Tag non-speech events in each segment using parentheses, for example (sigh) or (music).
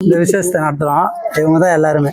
இந்த விசேஷத்தை நடத்துகிறோம் இவங்க தான் எல்லாருமே.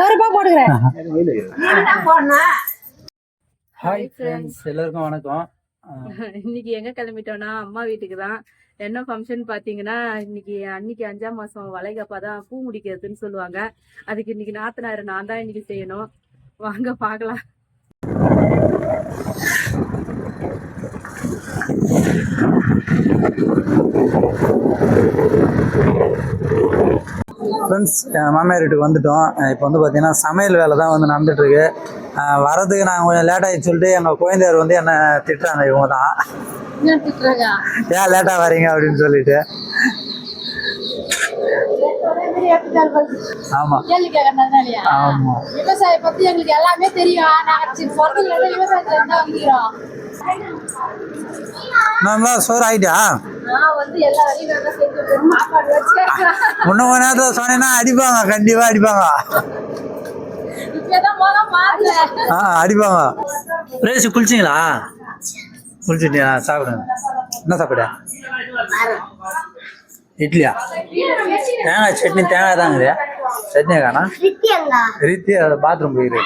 ஒரு ரூபாய் போடுகிறேன் ஹாய் (laughs) ஃப்ரெண்ட்ஸ் எல்லாருக்கும் வணக்கம். இன்னைக்கு எங்க கிளம்பிட்டோம்னா அம்மா வீட்டுக்கு தான். என்ன ஃபங்க்ஷன் பாத்தீங்கன்னா இன்னைக்கு அன்னைக்கு அஞ்சாம் மாசம் வளைகாப்பா தான் பூ முடிக்கிறதுன்னு சொல்லுவாங்க. அதுக்கு இன்னைக்கு நாத்தனார் நான் தான் இன்னைக்கு செய்யணும். வாங்க பார்க்கலாம். ஃப்ரெண்ட்ஸ் மாமியார் வீட்டுக்கு வந்துட்டோம். இப்போ வந்து பார்த்தீங்கன்னா சமையல் வேலை தான் வந்து நடந்துட்டுருக்கு. வரதுக்கு நான் கொஞ்சம் லேட் ஆகி சொல்லிட்டு எங்கள் குழந்தையர் வந்து என்ன திட்டுறாங்க இவங்க தான் ஏன் லேட்டாக வரீங்க அப்படின்னு சொல்லிட்டு. கேட்கறதுனாலயா ஆமாம் விவசாய பத்தி எங்களுக்கு எல்லாமே தெரியும். நாங்க சின்ன பிறந்ததுல இருந்து விவசாயத்துல இருந்தா வந்துக்கிறோம் மேம்லாம் சோறு ஆகிட்டா கொஞ்ச நேரத்தில் சொன்னீங்கன்னா அடிப்பாங்க கண்டிப்பாக அடிப்பாங்க. ஆ அடிப்பாங்க. பிரேசி குளிச்சிங்களா? குளிச்சிட்டியா? சாப்பிடுங்க. என்ன சாப்பிட? இட்லியா? தேங்காய். சட்னி தேங்காய் தாங்குது சட்னியா காணா ரீத்தி பாத்ரூம் போயிரு.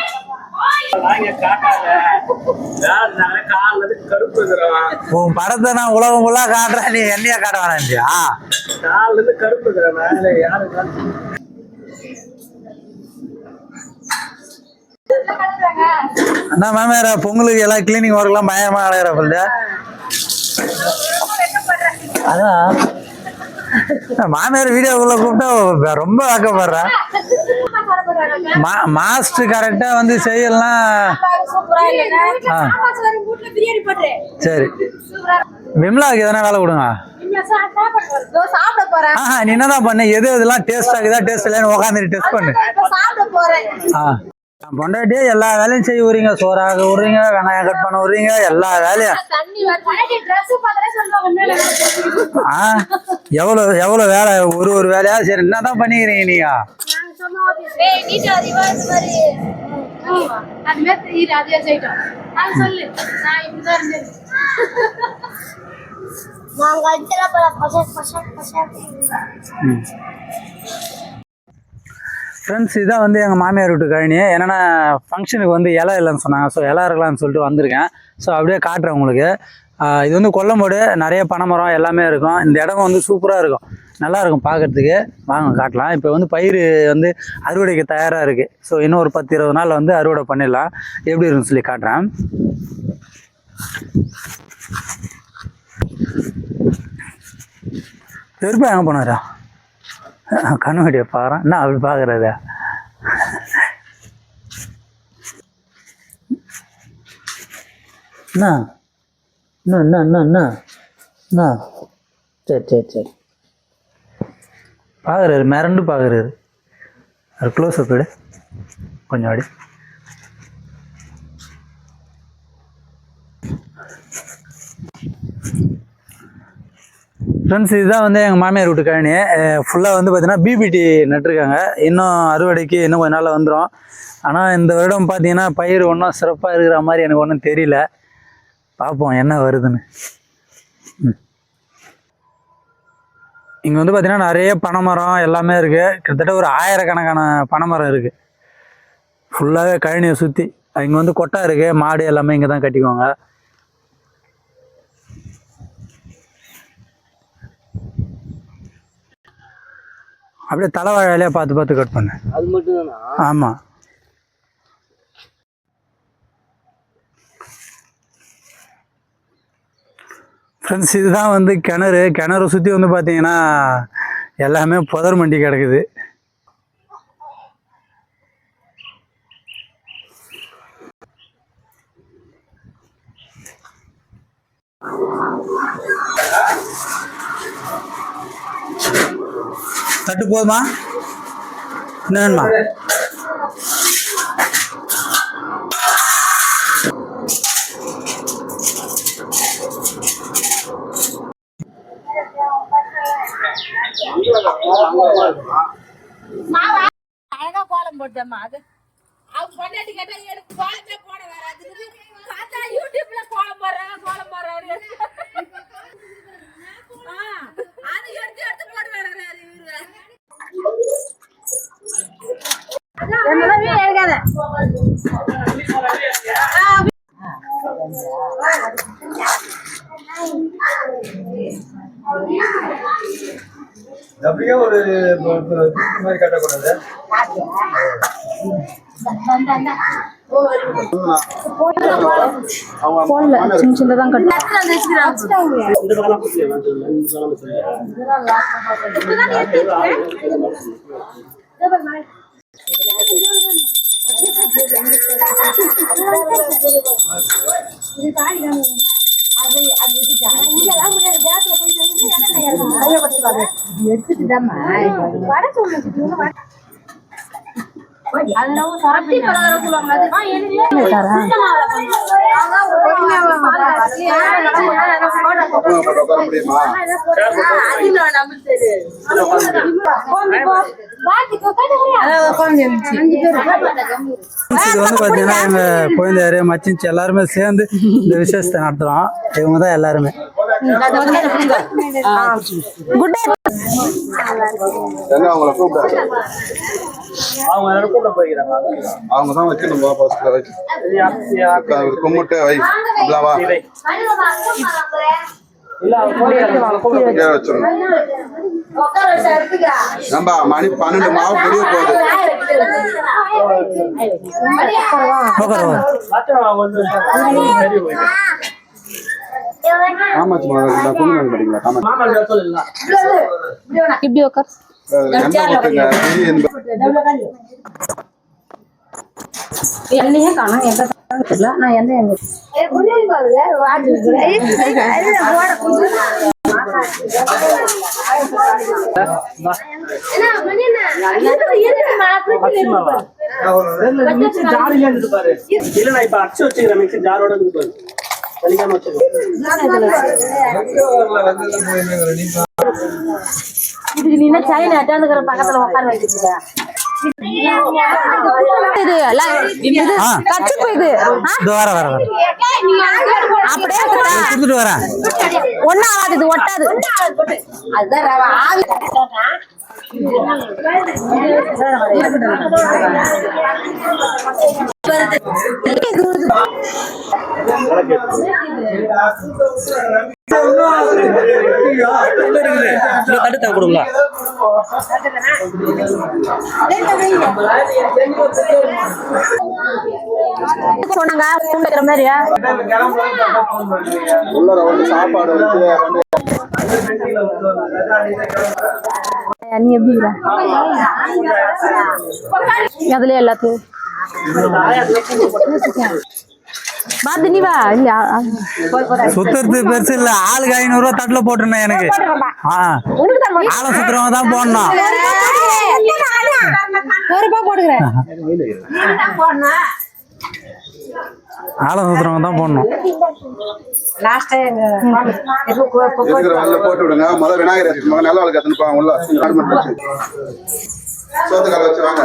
உன் படத்தை நான் உலகம் ஃபுல்லா காட்டுறேன் நீ என்னையா காட்ட வேணாண்டியா அண்ணா மாமியார பொங்கலுக்கு எல்லாம் கிளீனிங் ஒர்க்லாம் பயமா அலையிற பிள்ளை அதான். மாமியார் வீடியோக்குள்ள கூப்பிட்டா ரொம்ப வாக்கப்படுறேன் மாஸ்டர் கரெக்டா வந்து செய்யலாம் ஆ. சரி. விமலாவுக்கு எதனா வேலை கொடுங்க. இதோ சாப்பிட போறேன் ஆஹா நீ என்னதான் பண்ணு? எது எதெல்லாம் டேஸ்ட் ஆகுதா டேஸ்ட் இல்லைன்னு உட்காந்துட்டு டெஸ்ட் பண்ணு. ஆ. நான் பொண்டாட்டியே எல்லா வேலையும் செய்ய விடுறீங்க. சோறாக விடுறீங்க வெங்காயம் கட் பண்ண விடுறீங்க எல்லா வேலையும். ஆ. எவ்வளோ எவ்வளோ வேலை? ஒரு ஒரு வேலையா சரி என்னதான் பண்ணிக்கிறீங்க நீங்க? ஏய் நீட்டா ரிவர்ஸ் மாதிரி. அது மாதிரி இரு அதே செய்யட்டும் அது சொல்லு. நான் இப்படிதான் இருந்தேன். நாங்க அஞ்சல பல பசக் பசக் பசக் ஃப்ரெண்ட்ஸ் இதான் வந்து எங்கள் மாமியார் வீட்டு கழனி. என்னென்னா ஃபங்க்ஷனுக்கு வந்து இலை இல்லைன்னு சொன்னாங்க. ஸோ இலை இருக்கலாம்னு சொல்லிட்டு வந்திருக்கேன். ஸோ அப்படியே காட்டுறேன் உங்களுக்கு. இது வந்து கொல்லமோடு நிறைய பனைமரம் எல்லாமே இருக்கும். இந்த இடம் வந்து சூப்பராக இருக்கும். நல்லா இருக்கும் பார்க்கறதுக்கு வாங்க காட்டலாம். இப்போ வந்து பயிர் வந்து அறுவடைக்கு தயாராக இருக்குது ஸோ இன்னும் ஒரு பத்து இருபது நாள் வந்து அறுவடை பண்ணிடலாம். எப்படி இருக்குன்னு சொல்லி காட்டுறேன். பெருப்பா எங்கே போனாரா? கண்ணு வெட்டியை என்ன அப்படி பார்க்குறது என்ன? என்ன என்ன என்ன என்ன என்ன சரி சரி சரி. பார்க்குறாரு மிரண்டு பார்க்குறாரு அது க்ளோஸ் அப் கொஞ்சம் அடி. ஃப்ரெண்ட்ஸ் இதுதான் வந்து எங்கள் மாமியார் வீட்டு கழனி. ஃபுல்லாக வந்து பார்த்தீங்கன்னா பிபிடி நட்டிருக்காங்க. இன்னும் அறுவடைக்கு இன்னும் கொஞ்ச நாளில் வந்துடும் ஆனால் இந்த வருடம் பார்த்தீங்கன்னா பயிர் ஒன்றும் சிறப்பாக இருக்கிற மாதிரி எனக்கு ஒன்றும் தெரியல. பார்ப்போம் என்ன வருதுன்னு. இங்கே வந்து பார்த்தீங்கன்னா நிறைய பனைமரம் எல்லாமே இருக்குது கிட்டத்தட்ட ஒரு ஆயிரக்கணக்கான பனைமரம் இருக்குது ஃபுல்லாகவே கழனியை சுற்றி இங்கே வந்து கொட்டை இருக்குது மாடு எல்லாமே இங்கே தான் கட்டிக்குவாங்க. அப்படியே தலைவாழையிலே பார்த்து பார்த்து கட் பண்ணு. அது மட்டும் தானா ஆமாம் ஃப்ரெண்ட்ஸ் இதுதான் வந்து கிணறு. கிணறு சுற்றி வந்து பார்த்தீங்கன்னா எல்லாமே புதர் மண்டி கிடக்குது. தட்டு போதுமா? என்ன வேணுமா? போட்டேம்மா அது? அவங்க பொண்டாட்டி கேட்டா எனக்கு கோலமே போட வராது. பார்த்தா யூடியூப்ல கோலம் போடுறாங்க கோலம் போடுறாரு ஆ, அது எடுத்து எடுத்து போட்டு வர்றாரு இவரு. என்னதான் வீடு அப்படியே ஒரு மாதிரி கட்டக்கூடாது. போன்ல சின்ன கட்டு அத்தி பலகாரம் சொல்லுவாங்க அது. உட்கார முடியுமா இது வந்து பார்த்தீங்கன்னா எங்கள் குழந்தையாரு மச்சின்ச்சு எல்லாருமே சேர்ந்து இந்த விசேஷத்தை நடத்துகிறோம் இவங்க தான் எல்லாருமே எங்க அவங்கள அவங்க போய்க்கிறாங்க. தான் வைக்கணும் உட்காரு, கும்பிட்டு வை நம்பா மணி பன்னெண்டு மாவு புரிய போகுது. இப்படி உட்கார். எண்ணெய் காணும். எங்க தெரியல. நான் மிக்சி ஜாரோட வலிக்காம இதுக்கு நீ என்ன சைனா அட்டாந்துக்கிற பக்கத்துல உட்கார வச்சுக்க இது இது. கச்சுப்பு இது வர வர வர. அப்படியே கொடுத்துட்டு வரேன். ஒன்னும் ஆகாது இது ஒட்டாது. அதுதான் தடுத்த கொடுங்களா சொன்னாங்க பூண்டுக்கிற மாதிரியா உள்ள வந்து சாப்பாடு நீ எப்படி எல்லாத்தையும் பாத்து நீ வா. இல்ல. சுத்துறது பெருசு இல்ல. ஆளுக்கு ஐநூறு ரூபா தட்டுல போட்டுருந்தேன் எனக்கு. ஆளை சுத்துறவங்க தான் போடணும். ஒரு ஆளை சுத்துறவங்க தான் போடணும். போட்டு விடுங்க? முதல்ல விநாயகர் வச்சு மகன் நல்ல வாழ்க்கை எத்தனை உள்ள. கார்மெண்ட் வச்சு சோத்துக்கால வச்சு வாங்க.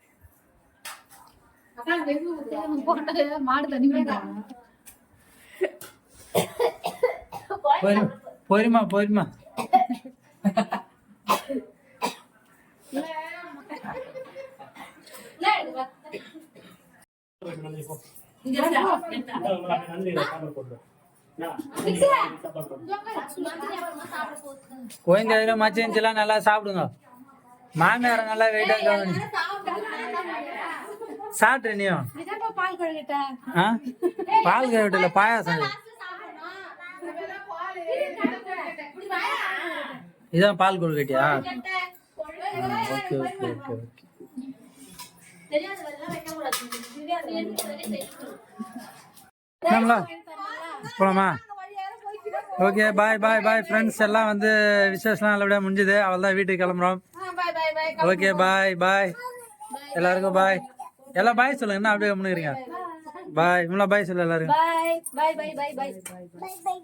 மாடு தண்ணி போயிருமா போயிருமா? குழந்தையில மச்சின்ச்செல்லாம் நல்லா சாப்பிடுங்க. மாமியார நல்லா வெயிட்டா கவனி சாப்பிட்டு நீயும் பால் கவிட்டில பாயாசம். இது. இதான் பால் கொழுக்கட்டியா? Okay okay okay okay. போலாமா? Okay bye bye bye friends எல்லாம் வந்து விசேஷம்லாம் நல்லபடியாக முடிஞ்சுது. அவள் தான் வீட்டுக்கு கிளம்புறோம். Okay bye bye. எல்லாருக்கும் பாய். எல்லாம் பாய் சொல்லுங்க என்ன அப்படியே பண்ணுறீங்க பாய் இவ்வளோ பாய் சொல்லு எல்லாருக்கும் பாய் பாய் பாய் பாய் பாய்